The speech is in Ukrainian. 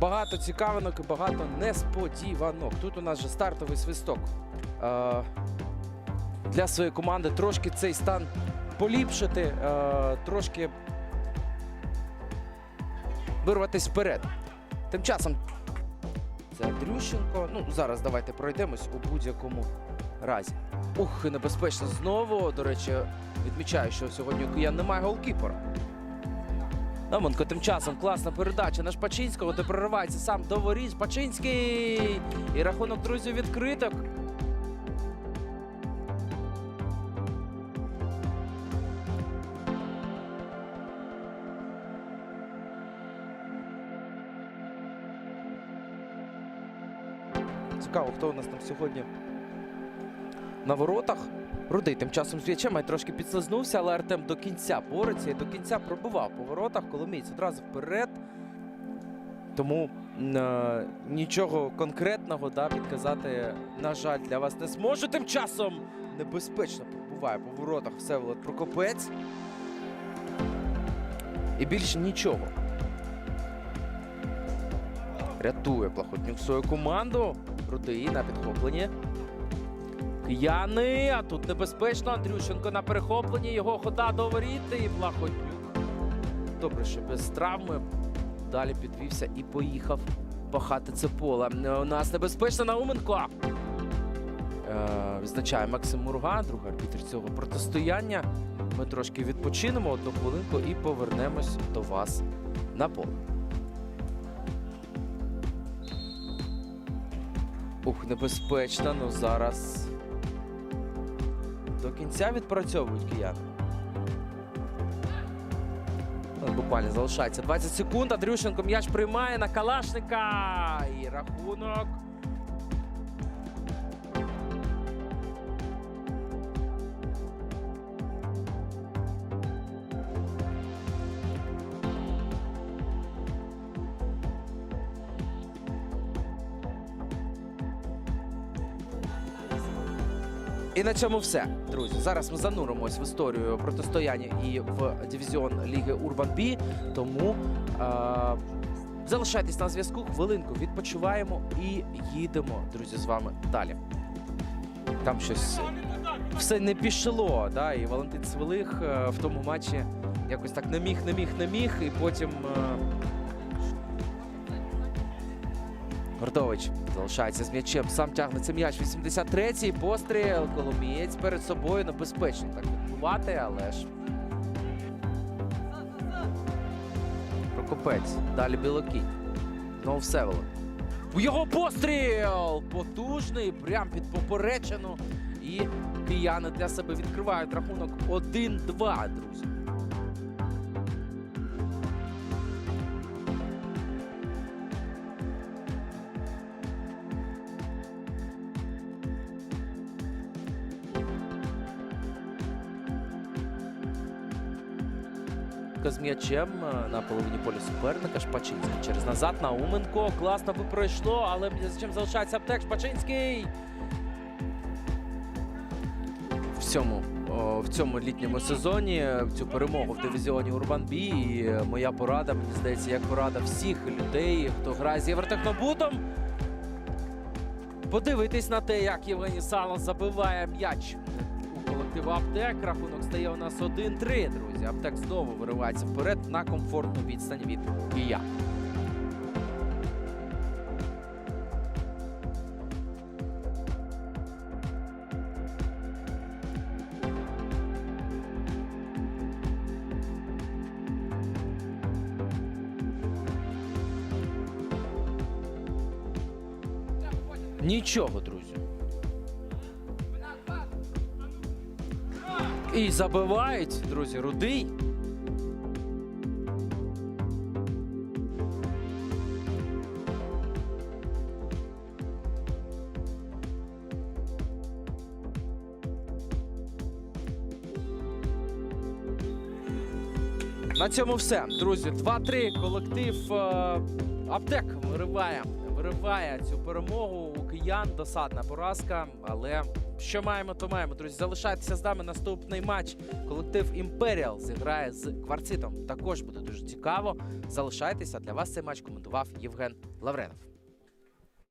багато цікавинок і багато несподіванок. Тут у нас же стартовий свисток. Е, для своєї команди трошки цей стан поліпшити, е, трошки вирватися вперед. Тим часом це Андрющенко. Ну, зараз давайте пройдемось у будь-якому разі. Ух, небезпечно знову. До речі, відмічаю, що сьогодні у киян немає голкіпера. Наменко тим часом класна передача на Шпачинського, де проривається сам до воріт. Шпачинський! І рахунок друзів відкриток. Цікаво, хто у нас там сьогодні на воротах. Рудий тим часом з м'ячем трошки підслизнувся, але Артем до кінця бореться і до кінця пробивав по воротах. Коломієць одразу вперед. Тому е, нічого конкретного да, підказати, на жаль, для вас не зможу. Тим часом небезпечно пробуває по воротах Всеволод Прокопець. І більше нічого. Рятує Плахотнюк свою команду. Рудий на підхопленні. Кияни, а тут небезпечно. Андрющенко на перехопленні. Його хода до воріт і Плахотнюк. Добре, що без травми. Далі підвівся і поїхав пахати це поле. Е, У нас небезпечно Науменко. Е, відзначає Максим Мурга, другий арбітр цього протистояння. Ми трошки відпочинемо одну хвилинку і повернемось до вас на поле. Ух, небезпечно, ну зараз до кінця відпрацьовують кияни. Буквально залишається 20 секунд. Андрюшенко м'яч приймає на Калашника. І рахунок. І на цьому все, друзі. Зараз ми зануримось в історію протистояння і в дивізіон Ліги Урбан Бі. Тому е- залишайтесь на зв'язку. Хвилинку відпочиваємо і їдемо, друзі, з вами далі. Там щось все не пішло. Да? І Валентин Свилих е, в тому матчі якось так не міг, не міг, не міг. І потім. Е- Гордович залишається з м'ячем. Сам тягнеться м'яч. 83-й постріл. Коломієць перед собою небезпечно так відбувати, але ж. Прокопець. Далі Білокінь. Знову Всеволод. У його постріл! Потужний, прям під поперечину. І кияни для себе відкривають рахунок 1-2, друзі. З м'ячем е, на половині поля суперника. Шпачинський через назад. Науменко. Класно би пройшло, але м'ячем залишається аптек. Шпачинський. В цьому, в цьому літньому сезоні е, цю перемогу в дивізіоні Урбан Бі. І е, моя порада, мені здається, як порада всіх людей, хто грає з Євротехнобутом. Подивитись на те, як Євгеній Салон забиває м'яч у колективу Аптек. Рахунок стає у нас 1-3, друзі. Аптек знову виривається вперед на комфортну відстань від Кия. Нічого, друзі. І забивають, друзі, рудий. На цьому все, друзі. 2-3. Колектив е, Аптек вириває, вириває цю перемогу у киян. Досадна поразка, але що маємо, то маємо. Друзі, залишайтеся з нами. Наступний матч. Колектив Імперіал зіграє з кварцитом. Також буде дуже цікаво. Залишайтеся. Для вас цей матч коментував Євген Лавренов.